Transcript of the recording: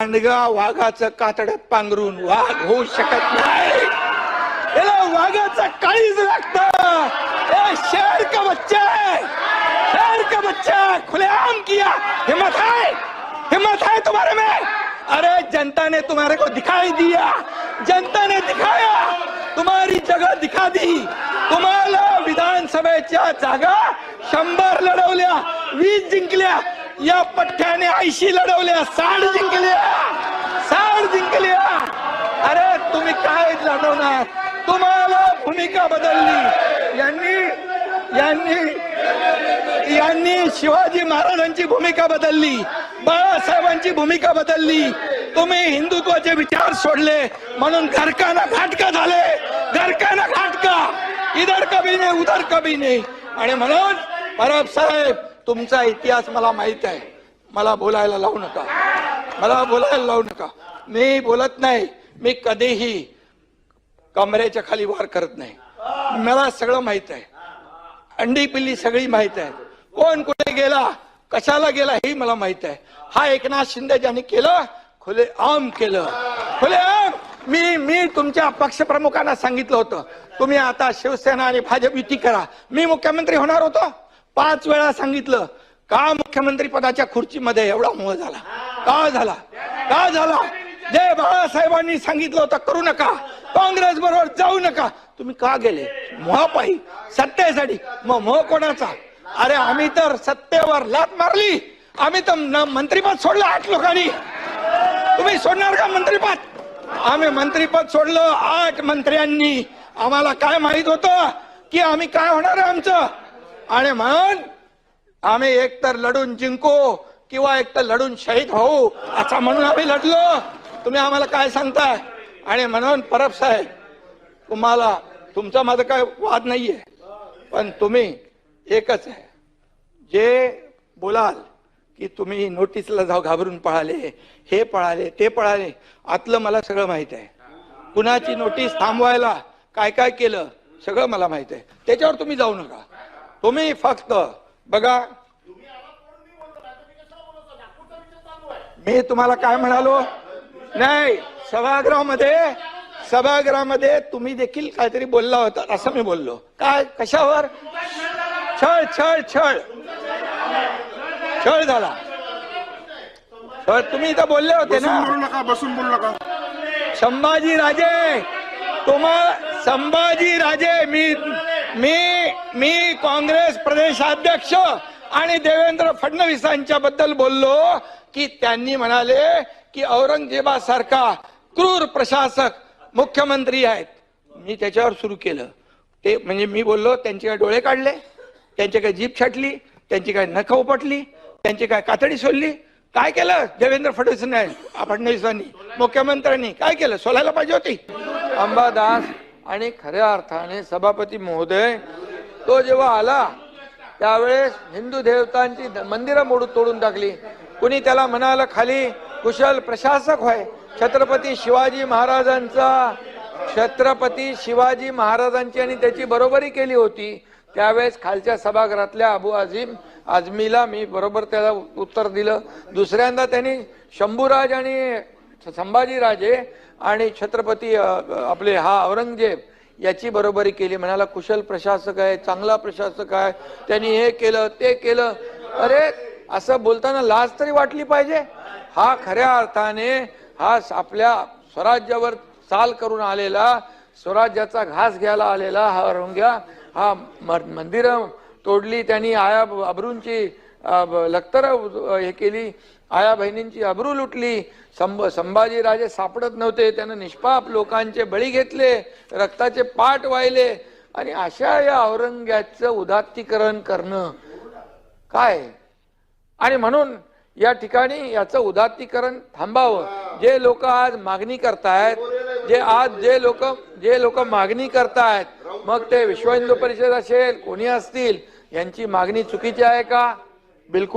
सांडगा वाघाचं कातड्यात पांघरून वाघ होऊ शकत नाही. याला वाघाचं काळीच लागत. शेर का बच्चा है शेर का बच्चा खुलेआम किया. हिम्मत है हिम्मत है तुम्हारे में? अरे जनता ने तुम्हारे को दिखाई दिया. जनता ने दिखाया. तुम्हारी जगह दिखा दी. तुम्हाला विधानसभेच्या जागा शंभर लढवल्या वीस जिंकल्या. या पठ्ठ्याने ऐशी लढवल्या. साड जिंकल्या. साड जिंकल्या. अरे तुम्ही काय लढवणार? तुम्हाला भूमिका बदलली. यांनी यांनी यांनी शिवाजी महाराजांची भूमिका बदलली. बाळासाहेबांची भूमिका बदलली. तुम्ही हिंदुत्वाचे विचार सोडले. म्हणून घरकाना घाटका झाले. घरकाना घाटका. इधर कभी नाही उधर कभी नाही. आणि म्हणून परब साहेब तुमचा इतिहास मला माहीत आहे. मला बोलायला लावू नका. मला बोलायला लावू नका. मी बोलत नाही. मी कधीही कमरेच्या खाली वार करत नाही. मला सगळं माहीत आहे. अंडी पिल्ली सगळी माहीत आहे कोण कुठे गेला कशाला गेला हे मला माहीत आहे. हा एकनाथ शिंदे ज्यांनी केलं खुले आम केलं. खुले आम! मी मी तुमच्या पक्षप्रमुखांना सांगितलं होतं. तुम्ही आता शिवसेना आणि भाजप युती करा. मी मुख्यमंत्री होणार होतो. पाच वेळा सांगितलं का मुख्यमंत्री पदाच्या खुर्चीमध्ये एवढा मोह झाला? का झाला? का झाला? जे बाळासाहेबांनी सांगितलं होतं करू नका. काँग्रेस बरोबर जाऊ नका. तुम्ही का गेले? मोहापायी सत्तेसाठी. मग मोह कोणाचा? अरे आम्ही तर सत्तेवर लात मारली. आम्ही तर मंत्रीपद सोडलं आठ लोकांनी. तुम्ही सोडणार का मंत्रीपद? आम्ही मंत्रीपद सोडलं आठ मंत्र्यांनी. आम्हाला काय माहीत होतं की आम्ही काय होणार आहे आमचं? आणि म्हणून आम्ही एक तर लढून जिंकू किंवा एक तर लढून शहीद होऊ असा म्हणून आम्ही लढलो. तुम्ही आम्हाला काय सांगताय? आणि म्हणून परब साहेब तुम्हाला तुमचा माझा काय वाद नाहीये पण तुम्ही एकच आहे. जे बोलाल की तुम्ही नोटीसला जाऊ घाबरून पळाले हे पळाले ते पळाले आतलं मला सगळं माहीत आहे. कुणाची नोटीस थांबवायला काय काय केलं सगळं मला माहीत आहे. त्याच्यावर तुम्ही जाऊ नका. तुम्ही फक्त बघा. मी तुम्हाला काय म्हणालो? नाही सभागृहामध्ये सभागृहामध्ये तुम्ही देखील काहीतरी बोलला होता असं मी बोललो. काय कशावर? छळ छळ छळ. छळ झाला. छळ तुम्ही इथं बोलले होते ना. बोलू नका बसून बोलू नका. संभाजी राजे तुम्हा संभाजी राजे मी मी मी काँग्रेस प्रदेशाध्यक्ष आणि देवेंद्र फडणवीसांच्या बद्दल बोललो की त्यांनी म्हणाले की औरंगजेबासारखा क्रूर प्रशासक मुख्यमंत्री आहेत. मी त्याच्यावर सुरू केलं. ते म्हणजे मी बोललो त्यांचे काय डोळे काढले त्यांची काय जीप छाटली त्यांची काय नख उपटली त्यांची काय कातडी सोडली काय केलं देवेंद्र फडणवीसांनी फडणवीसांनी मुख्यमंत्र्यांनी काय केलं? सोलायला पाहिजे होती. अंबादास आणि खऱ्या अर्थाने सभापती महोदय तो जेव्हा आला त्यावेळेस हिंदू देवतांची मंदिरं मोडून तोडून टाकली. कुणी त्याला म्हणाला खाली कुशल प्रशासक होय छत्रपती शिवाजी महाराजांचा छत्रपती शिवाजी महाराजांची आणि त्याची बरोबरी केली होती. त्यावेळेस खालच्या सभागृहातल्या अबू आझिम आझमीला मी बरोबर त्याला उत्तर दिलं. दुसऱ्यांदा त्यांनी शंभूराज आणि संभाजीराजे आणि छत्रपती आपले हा औरंगजेब याची बरोबरी केली. म्हणाला कुशल प्रशासक आहे चांगला प्रशासक आहे. त्यांनी हे केलं ते केलं. अरे असं बोलताना लाज तरी वाटली पाहिजे. हा खऱ्या अर्थाने हा स- आपल्या स्वराज्यावर चाल करून आलेला स्वराज्याचा घास घ्यायला आलेला हा औरंग्या हा मंदिर तोडली. त्यांनी आया अब्रूंची लखतरा हे केली. आया बहिणींची अब्रू लुटली. संभ संभाजीराजे सापडत नव्हते. त्यानं निष्पाप लोकांचे बळी घेतले. रक्ताचे पाठ वाहिले. आणि अशा या औरंग्याचं उदात्तीकरण करणं. काय? आणि म्हणून या ठिकाणी याचं उदात्तीकरण थांबावं. जे लोक आज मागणी करतायत जे आज जे लोक जे लोक मागणी करतायत मग ते विश्व हिंदू परिषद असेल कोणी असतील यांची मागणी चुकीची आहे का? ਬਿਲਕੁਲ